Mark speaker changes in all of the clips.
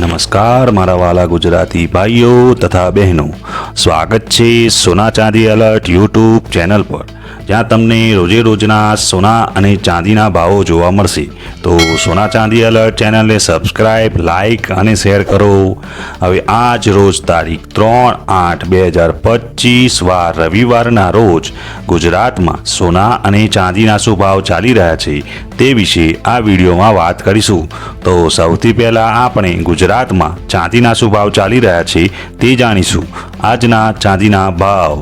Speaker 1: નમસ્કાર, મારા વાલા ગુજરાતી ભાઈઓ તથા બહેનો. સ્વાગત છે સોના ચાંદી અલર્ટ યુટ્યુબ ચેનલ પર. જ્યાં તમને રોજે રોજના સોના અને ચાંદીના ભાવો જોવા મળશે. તો સોના ચાંદી અલર્ટ ચેનલને સબસ્ક્રાઇબ લાઇક અને શેર કરો. હવે આજ રોજ તારીખ ત્રણ આઠ બે હજાર પચીસ વાર રવિવારના રોજ ગુજરાતમાં સોના અને ચાંદીના શું ભાવ ચાલી રહ્યા છે તે વિશે આ વિડીયોમાં વાત કરીશું. તો સૌથી પહેલાં આપણે ગુજરાતમાં ચાંદીના શું ભાવ ચાલી રહ્યા છે તે જાણીશું. આજના ચાંદીના ભાવ,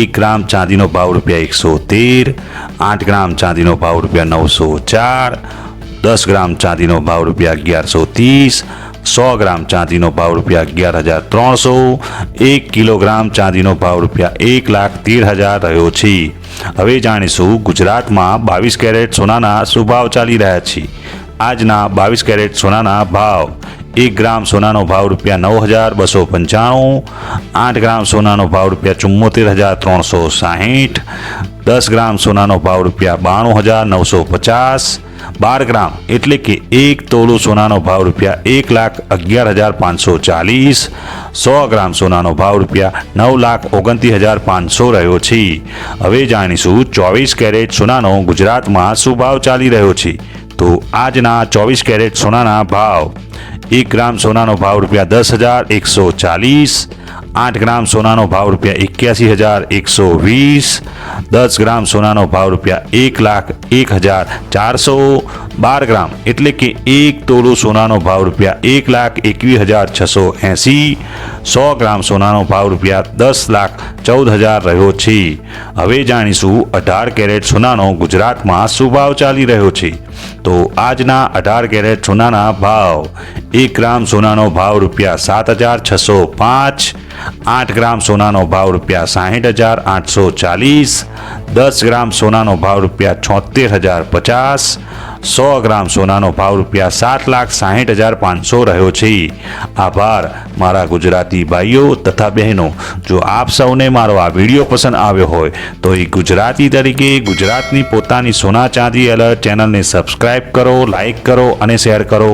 Speaker 1: એક ગ્રામ ચાંદીનો ભાવ રૂપિયા એકસો તેર, આઠ ગ્રામ ચાંદીનો ભાવ રૂપિયા નવસો ચાર, દસ ગ્રામ ચાંદીનો ભાવ રૂપિયા અગિયારસો ત્રીસ, સો ગ્રામ ચાંદીનો ભાવ રૂપિયા અગિયાર હજાર ત્રણસો, એક કિલોગ્રામ ચાંદીનો ભાવ રૂપિયા એક લાખ તેર હજાર રહ્યો છે. હવે જાણીશું ગુજરાતમાં બાવીસ કેરેટ સોનાના શું ભાવ ચાલી રહ્યા છે. આજના બાવીસ કેરેટ સોનાના ભાવ. એક ગ્રામ સોનાનો ભાવ રૂપિયા નવ હજાર બસો પંચાણું, આઠ ગ્રામ સોનાનો ભાવ રૂપિયા ચુમ્મોતેર હજાર ત્રણસો સાહીઠ, દસ ગ્રામ સોનાનો ભાવ રૂપિયા બાણું હજાર નવસો પચાસ, બાર ગ્રામ એટલે કે એક તોલું સોનાનો ભાવ રૂપિયા એક લાખ અગિયાર હજાર પાંચસો ચાલીસ, સો ગ્રામ સોનાનો ભાવ રૂપિયા નવ લાખ ઓગણત્રીસ હજાર પાંચસો રહ્યો છે. હવે જાણીશું ચોવીસ કેરેટ સોનાનો ગુજરાતમાં શું ભાવ ચાલી રહ્યો છે. તો આજના ચોવીસ કેરેટ સોનાના ભાવ. એક ગ્રામ સોનાનો ભાવ રૂપિયા દસ હજાર એકસો ચાલીસ, આઠ ગ્રામ સોનાનો ભાવ રૂપિયા એક્યાસી હજાર એકસો વીસ, દસ ગ્રામ સોનાનો ભાવ રૂપિયા એક લાખ એક હજાર ચારસો બાર ગ્રામ એટલે કે એક તોલો સોનાનો ભાવ રૂપિયા એક લાખ એકવીસ હજાર છસો એંસી, સો ગ્રામ સોનાનો ભાવ રૂપિયા દસ લાખ ચૌદ હજાર રહ્યો છે. હવે જાણીશું અઢાર કેરેટ સોનાનો ગુજરાતમાં શું ભાવ ચાલી રહ્યો છે. તો આજના અઢાર કેરેટ સોનાના ભાવ, એક ગ્રામ સોનાનો ભાવ રૂપિયા સાત હજાર છસો પાંચ આઠ ગ્રામ સોનાનો ભાવ રૂપિયા સાહીઠ હજાર આઠસો ચાલીસ, દસ ગ્રામ સોનાનો ભાવ રૂપિયા છોતેર હજાર પચાસ, સો ગ્રામ સોનાનો ભાવ રૂપિયા સાત લાખ સાહીઠ હજાર પાંચસો રહ્યો છે. આભાર, મારા ગુજરાતી ભાઈઓ તથા બહેનો, જો આપ સૌને મારો આ વીડિયો પસંદ આવ્યો હોય, તો એ ગુજરાતી તરીકે ગુજરાતની પોતાની સોના ચાંદી અલર્ટ ચેનલને સબસ્ક્રાઈબ કરો લાઈક કરો અને શેર કરો.